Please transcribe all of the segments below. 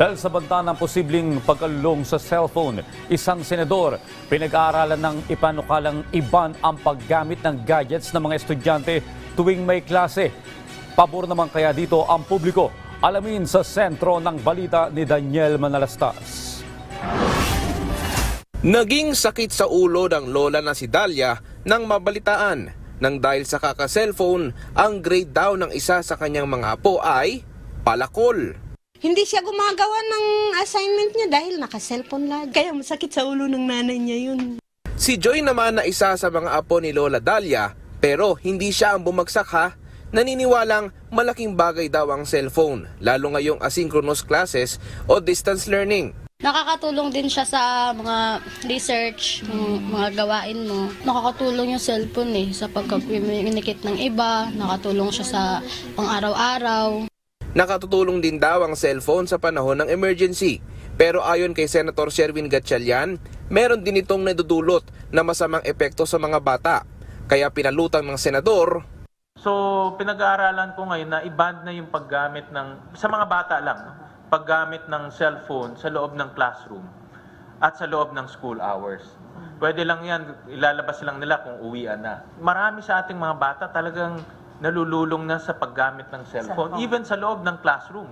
Dahil sa banta ng posibleng pagkalulong sa cellphone, isang senador pinag-aaralan ng ipanukalang iban ang paggamit ng gadgets ng mga estudyante tuwing may klase. Pabor naman kaya dito ang publiko. Alamin sa sentro ng balita ni Daniel Manalastas. Naging sakit sa ulo ng lola na si Dalia nang mabalitaan nang dahil sa kaka-cellphone, ang grade daw ng isa sa kanyang mga apo ay palakol. Hindi siya gumagawa ng assignment niya dahil naka-cellphone lang. Kaya masakit sa ulo ng nanay niya yun. Si Joy naman na isa sa mga apo ni Lola Dalia pero hindi siya ang bumagsak ha. Naniniwalang malaking bagay daw ang cellphone lalo ngayong asynchronous classes o distance learning. Nakakatulong din siya sa mga research, mga gawain mo. Nakakatulong yung cellphone eh sa pagkaminikit ng iba, nakatulong siya sa pang-araw-araw. Nakatutulong din daw ang cellphone sa panahon ng emergency. Pero ayon kay Senator Sherwin Gatchalian, meron din itong nadudulot na masamang epekto sa mga bata. Kaya pinalutang ng senador So, pinag-aaralan ko ngayon na i-ban na yung paggamit ng, sa mga bata lang, no? paggamit ng cellphone sa loob ng classroom at sa loob ng school hours. Pwede lang yan, ilalabas lang nila kung uwian na. Marami sa ating mga bata talagang nalululong na sa paggamit ng cellphone, even sa loob ng classroom.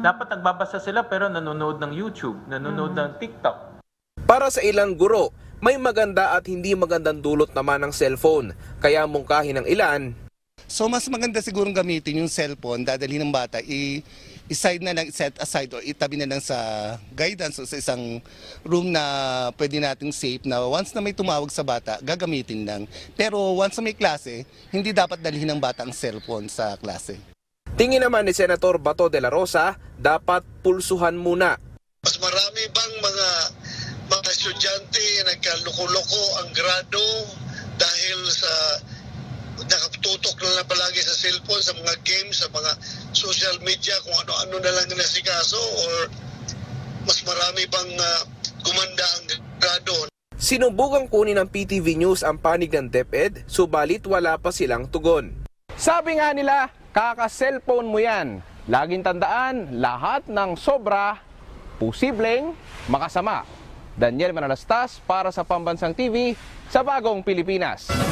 Dapat nagbabasa sila pero nanonood ng YouTube, nanonood ng TikTok. Para sa ilang guro, may maganda at hindi magandang dulot naman ng cellphone. Kaya mungkahin ng ilan, So mas maganda sigurong gamitin yung cellphone, dadalhin ng bata, i- i-side na lang, set aside or itabi na lang sa guidance o sa isang room na pwede nating safe na once na may tumawag sa bata, gagamitin lang. Pero once na may klase, hindi dapat dalhin ng bata ang cellphone sa klase. tingin naman ni Senator Bato de la Rosa, dapat pulsuhan muna mas marami bang mga mga estudyante nagkaloko-loko ang grado dahil sa nakatutok na lang palagi cellphone, sa mga games, sa mga social media, kung ano-ano na lang nasikaso or mas marami bang ah, gumanda ang grado Sinubukang kunin ng PTV News ang panig ng DepEd, subalit wala pa silang tugon. Sabi nga nila, kaka-cellphone mo yan. Laging tandaan, lahat ng sobra, posibleng makasama. Daniel Manalastas para sa Pambansang TV sa Bagong Pilipinas.